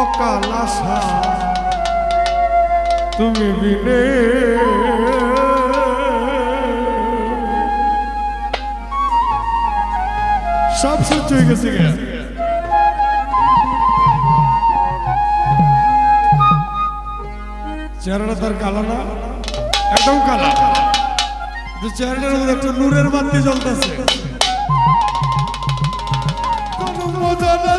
অকাল আশা তুমি বিনে। সব সহ্য হয়ে গেছে চেহারাটা তার কালা না? একদম কালা। চেহারাটার মধ্যে একটা নূরের বাতি জ্বলতেছে। মজা না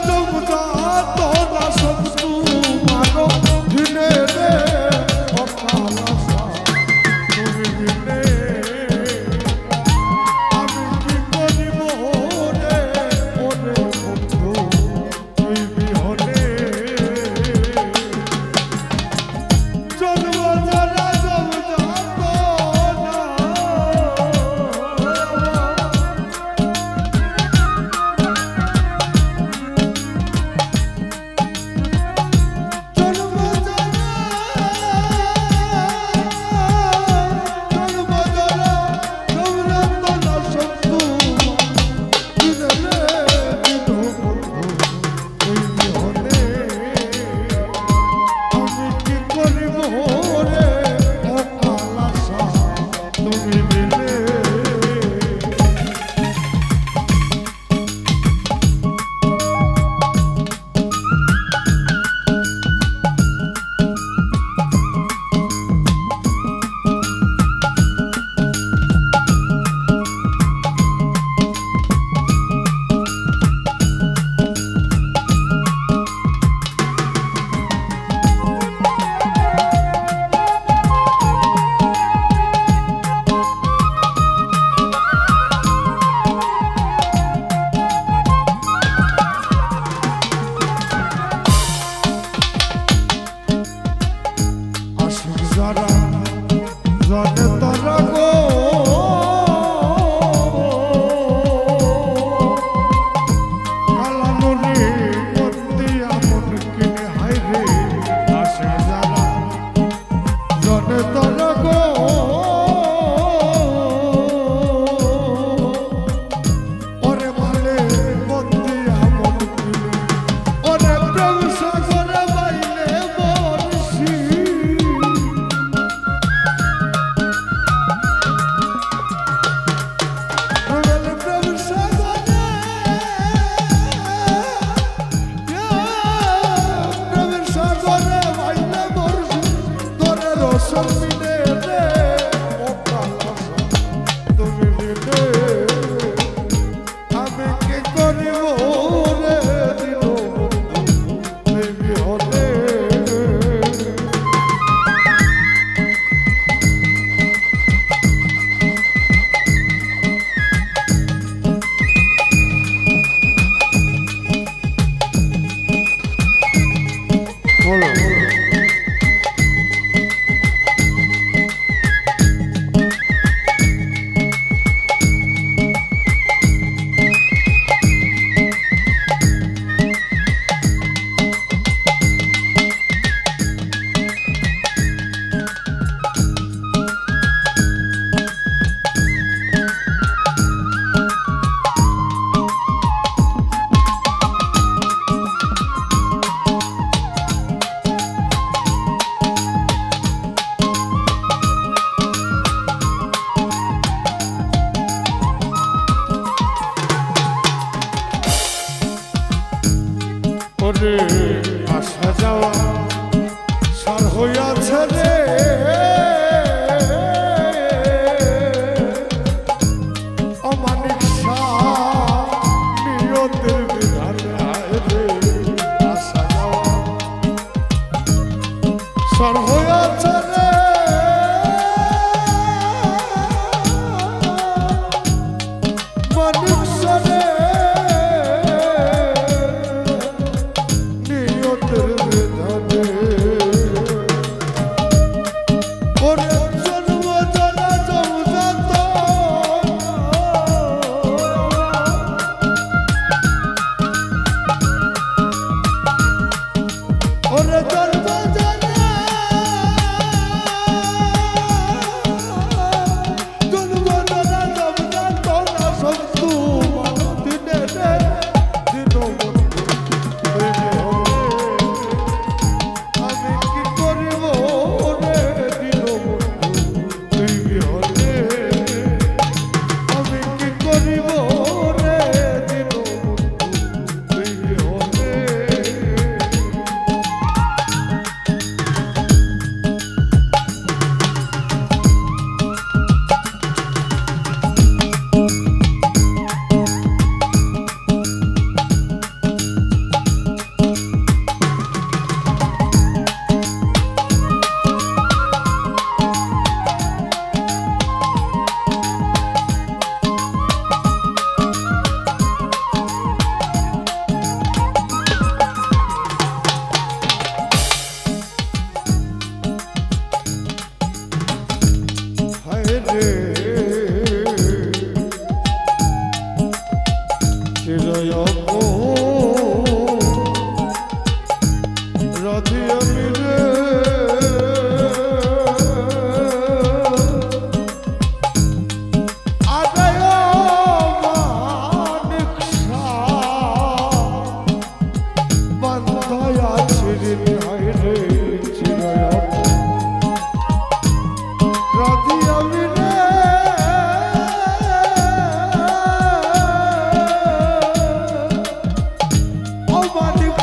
আসা যাওয়া। বাদ